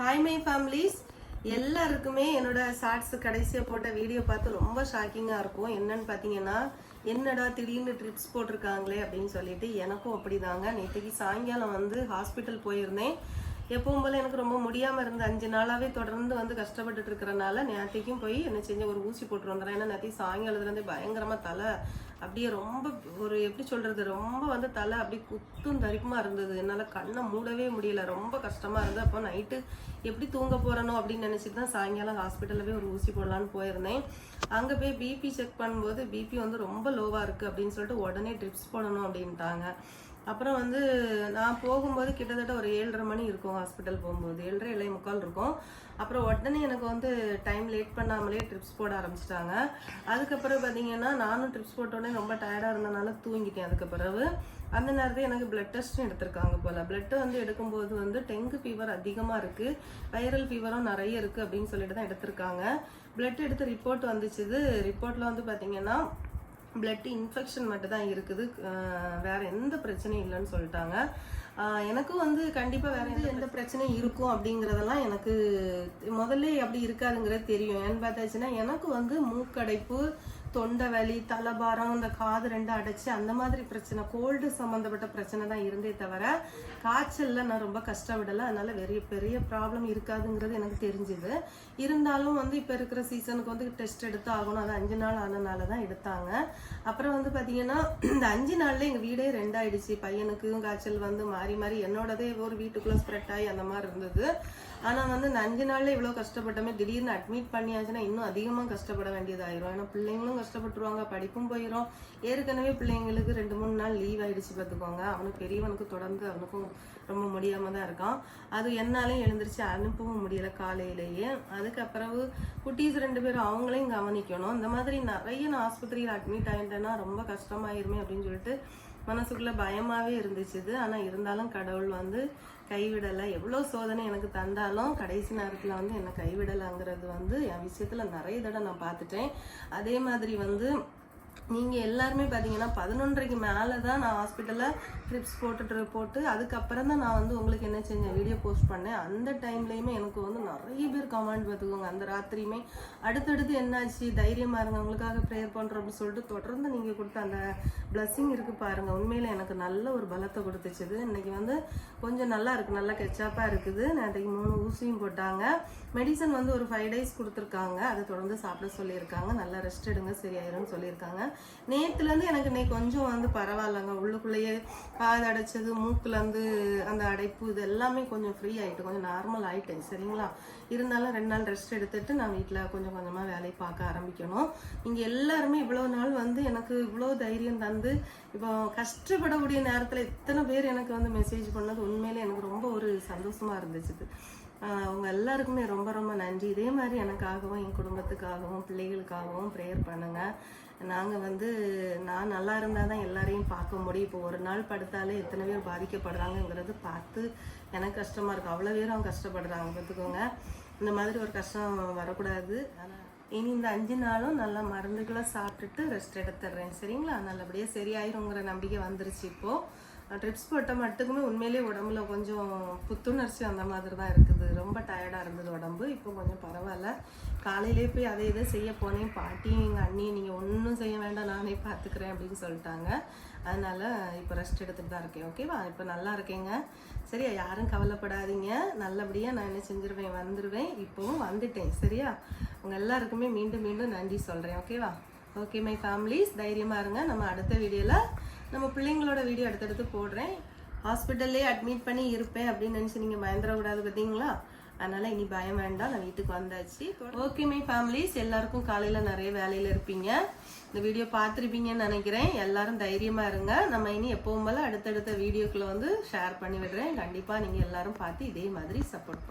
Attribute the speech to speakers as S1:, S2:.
S1: Hi my families எல்லாருக்குமே என்னோட shorts கடைசியாக போட்ட வீடியோ பார்த்து ரொம்ப ஷாக்கிங்காக இருக்கும். என்னன்னு பார்த்தீங்கன்னா என்னடா திடீர்னு ட்ரிப்ஸ் போட்டிருக்காங்களே அப்படின்னு சொல்லிட்டு எனக்கும் அப்படிதாங்க. நேற்றுக்கு சாயங்காலம் வந்து ஹாஸ்பிட்டல் போயிருந்தேன். எப்பவும் போல எனக்கு ரொம்ப முடியாமல் இருந்த அஞ்சு நாளாகவே தொடர்ந்து வந்து கஷ்டப்பட்டுட்டு இருக்கிறனால நேற்றுக்கும் போய் என்ன செஞ்ச ஒரு ஊசி போட்டு வந்துடுறேன். ஏன்னா நேற்று சாயங்காலத்துலேருந்து பயங்கரமாக தலை அப்படியே ரொம்ப ஒரு எப்படி சொல்றது ரொம்ப வந்து தலை அப்படியே குத்தும் தரிப்புமா இருந்தது. என்னால் கண்ணை மூடவே முடியல. ரொம்ப கஷ்டமா இருந்தது. அப்போ நைட்டு எப்படி தூங்க போறனோ அப்படின்னு நினைச்சிட்டு தான் சாயங்காலம் ஹாஸ்பிட்டல்ல போய் ஒரு ஊசி போடலான்னு போயிருந்தேன். அங்கே போய் பிபி செக் பண்ணும்போது பிபி வந்து ரொம்ப லோவாக இருக்கு அப்படின்னு சொல்லிட்டு உடனே ட்ரிப்ஸ் போடணும் அப்படின்ட்டாங்க. அப்புறம் வந்து நான் போகும்போது கிட்டத்தட்ட ஒரு ஏழரை மணி இருக்கும் ஹாஸ்பிட்டல் போகும்போது. ஏழரை இளைய முக்கால் இருக்கும். அப்புறம் உடனே எனக்கு வந்து டைம் லேட் பண்ணாமலே ட்ரிப்ஸ் போட ஆரம்பிச்சிட்டாங்க. அதுக்கப்புறம் பார்த்தீங்கன்னா நானும் ட்ரிப்ஸ் போட்டோடனே ரொம்ப டயர்டாக இருந்தனால தூங்கிட்டேன் அதுக்கு பிறகு. அந்த நேரத்தில் எனக்கு பிளட் டெஸ்ட்டும் எடுத்திருக்காங்க போல். பிளட்டு வந்து எடுக்கும்போது வந்து டெங்கு ஃபீவர் அதிகமாக இருக்குது வைரல் ஃபீவரும் நிறைய இருக்குது அப்படின்னு சொல்லிட்டு தான் எடுத்திருக்காங்க. பிளட் எடுத்து ரிப்போர்ட் வந்துச்சுது. ரிப்போர்ட்டில் வந்து பார்த்தீங்கன்னா பிளட் இன்ஃபெக்ஷன் மட்டும் தான் இருக்குது வேற எந்த பிரச்சனையும் இல்லைன்னு சொல்லிட்டாங்க. ஆஹ் எனக்கும் வந்து கண்டிப்பாக வேற எந்த எந்த பிரச்சனையும் இருக்கும் அப்படிங்கிறதெல்லாம் எனக்கு முதல்ல அப்படி இருக்காதுங்கிறது தெரியும். ஏன்னு பார்த்தாச்சுன்னா எனக்கு வந்து மூக்கடைப்பு தொண்டை வலி தலைபாரம் இந்த காது ரெண்டு அடைச்சு அந்த மாதிரி பிரச்சனை கோல்டு சம்மந்தப்பட்ட பிரச்சனை தான் இருந்தே தவிர காய்ச்சலில் நான் ரொம்ப கஷ்டப்படலை. அதனால பெரிய பெரிய ப்ராப்ளம் இருக்காதுங்கிறது எனக்கு தெரிஞ்சுது. இருந்தாலும் வந்து இப்போ இருக்கிற சீசனுக்கு வந்து டெஸ்ட் எடுத்து ஆகணும். அது அஞ்சு நாள் ஆனனால தான் எடுத்தாங்க. அப்புறம் வந்து பார்த்தீங்கன்னா இந்த அஞ்சு நாளில் எங்கள் வீடே ரெண்டாயிடுச்சு. பையனுக்கும் காய்ச்சல் வந்து மாறி மாறி என்னோடதே ஒரு வீட்டுக்குள்ளே ஸ்ப்ரெட் ஆகி அந்த மாதிரி இருந்தது. ஆனால் வந்து இந்த அஞ்சு நாளில் இவ்வளோ கஷ்டப்பட்டோமே திடீர்னு அட்மிட் பண்ணியாச்சுன்னா இன்னும் அதிகமாக கஷ்டப்பட வேண்டியதாயிரும். ஏன்னா பிள்ளைங்களும் கஷ்டப்பட்டுருவாங்க படிப்பும் போயிடும் ஏற்கனவே பிள்ளைங்களுக்கு ரெண்டு மூணு நாள் லீவ் ஆயிடுச்சு பார்த்துக்கோங்க. அவனுக்கு பெரியவனுக்கு தொடர்ந்து அவனுக்கும் ரொம்ப முடியாமல் தான் இருக்கான். அது என்னாலையும் எழுந்திரிச்சு அனுப்பவும் முடியல காலையிலேயே. அதுக்கப்புறவு குட்டீஸ் ரெண்டு பேரும் அவங்களையும் கவனிக்கணும். இந்த மாதிரி நிறைய நான் ஆஸ்பத்திரியில் அட்மிட் ஆகிட்டேன்னா ரொம்ப கஷ்டமாயிருமே அப்படின்னு சொல்லிட்டு மனசுக்குள்ள பயமாவே இருந்துச்சு இது ஆனா இருந்தாலும் கடவுள் வந்து கைவிடலை. எவ்வளோ சோதனை எனக்கு தந்தாலும் கடைசி நேரத்தில் வந்து என்னை கைவிடலைங்கிறது வந்து என் விஷயத்துல நிறைய தடவை நான் பார்த்துட்டேன். அதே மாதிரி வந்து நீங்கள் எல்லாருமே பார்த்தீங்கன்னா பதினொன்றரைக்கு மேலே தான் நான் ஹாஸ்பிட்டலில் ட்ரிப்ஸ் போட்டுட்டு போட்டு அதுக்கப்புறம் தான் நான் வந்து உங்களுக்கு என்ன செஞ்சேன் வீடியோ போஸ்ட் பண்ணேன். அந்த டைம்லேயுமே எனக்கு வந்து நிறைய பேர் கமெண்ட் பார்த்துக்கோங்க. அந்த ராத்திரியுமே அடுத்தடுத்து என்னாச்சு? தைரியமாக இருங்க. உங்களுக்காக ப்ரேயர் பண்ணுறோம் அப்படின்னு சொல்லிட்டு தொடர்ந்து நீங்கள் கொடுத்த அந்த பிளஸ்ஸிங் இருக்குது பாருங்கள் உண்மையில் எனக்கு நல்ல ஒரு பலத்தை கொடுத்துச்சுது. இன்றைக்கி வந்து கொஞ்சம் நல்லா இருக்குது நல்லா கெச்சாப்பாக இருக்குது. நேற்றுக்கு மூணு ஊசியும் போட்டாங்க. மெடிசன் வந்து ஒரு ஃபைவ் டேஸ் கொடுத்துருக்காங்க. அதை தொடர்ந்து சாப்பிட சொல்லியிருக்காங்க. நல்லா ரெஸ்ட் எடுங்க. சரியாயிரும்னு சொல்லியிருக்காங்க. நேற்றுலேருந்து எனக்கு இன்னைக்கு கொஞ்சம் வந்து பரவாயில்லங்க. உள்ளுக்குள்ளேயே காது அடைச்சது மூக்குலேருந்து அந்த அடைப்பு இது எல்லாமே கொஞ்சம் ஃப்ரீ ஆகிட்டு கொஞ்சம் நார்மல் ஆயிட்டேன். சரிங்களா? இருந்தாலும் ரெண்டு நாள் ரெஸ்ட் எடுத்துட்டு நான் வீட்டில் கொஞ்சம் கொஞ்சமாக வேலையை பார்க்க ஆரம்பிக்கணும். இங்கே எல்லாருமே இவ்வளோ நாள் வந்து எனக்கு இவ்வளோ தைரியம் தந்து இப்போ கஷ்டப்படக்கூடிய நேரத்தில் எத்தனை பேர் எனக்கு வந்து மெசேஜ் பண்ணது உண்மையிலே எனக்கு ரொம்ப ஒரு சந்தோஷமா இருந்துச்சு. அவங்க எல்லாருக்குமே ரொம்ப ரொம்ப நன்றி. இதே மாதிரி எனக்காகவும் என் குடும்பத்துக்காகவும் பிள்ளைகளுக்காகவும் ப்ரேயர் பண்ணுங்கள் நாங்கள் வந்து நான் நல்லா இருந்தால் தான் எல்லாரையும் பார்க்க முடியும். இப்போ ஒரு நாள் படுத்தாலே எத்தனை பேர் பாதிக்கப்படுறாங்கங்கிறது பார்த்து எனக்கு கஷ்டமாக இருக்கும். அவ்வளோ பேரும் கஷ்டப்படுறாங்க பார்த்துக்கோங்க. இந்த மாதிரி ஒரு கஷ்டம் வரக்கூடாது. இனி இந்த அஞ்சு நாளும் நல்லா மருந்துகளை சாப்பிட்டுட்டு ரெஸ்ட் எடுத்துடுறேன். சரிங்களா? நல்லபடியாக சரியாயிருங்கிற நம்பிக்கை வந்துருச்சு இப்போது ட்ரிப்ஸ் போட்ட மட்டுக்குமே உண்மையிலேயே உடம்புல கொஞ்சம் புத்துணர்ச்சி அந்த மாதிரி தான் இருக்குது. ரொம்ப டயர்டாக இருந்தது உடம்பு. இப்போ கொஞ்சம் பரவாயில்ல. காலையிலே போய் அதை இதை செய்ய போனேன். பாட்டியும் எங்கள் அண்ணியும் நீங்கள் ஒன்றும் செய்ய வேண்டாம். நானே பார்த்துக்கிறேன் அப்படின்னு சொல்லிட்டாங்க. அதனால் இப்போ ரெஸ்ட் எடுத்துகிட்டு தான் இருக்கேன். ஓகேவா இப்போ நல்லா இருக்கேங்க. சரியா? யாரும் கவலைப்படாதீங்க. நல்லபடியாக நான் என்ன செஞ்சிருவேன் வந்துடுவேன் இப்போவும் வந்துட்டேன். சரியா? உங்கள் எல்லாருக்குமே மீண்டும் மீண்டும் நன்றி சொல்கிறேன் ஓகேவா ஓகே மை ஃபேமிலிஸ் தைரியமாக இருங்க. நம்ம அடுத்த வீடியோவில் நம்ம பிள்ளைங்களோட வீடியோ அடுத்தடுத்து போடுறேன். ஹாஸ்பிட்டல்லே அட்மிட் பண்ணி இருப்பேன் அப்படின்னு நினச்சி நீங்கள் பயந்துடக்கூடாது பார்த்தீங்களா? அதனால் இனி பயம் வேண்டாம். நான் வீட்டுக்கு வந்தாச்சு. ஓகே மை ஃபேமிலிஸ் எல்லாருக்கும் காலையில் நிறைய வேலையில் இருப்பீங்க. இந்த வீடியோ பார்த்துருப்பீங்கன்னு நினைக்கிறேன். எல்லாரும் தைரியமாக இருங்க. நம்ம இனி எப்பவும் போல அடுத்தடுத்த வீடியோக்குள்ளே வந்து ஷேர் பண்ணி விடுறேன். கண்டிப்பாக நீங்கள் எல்லாரும் பார்த்து இதே மாதிரி சப்போர்ட் பண்ணுங்க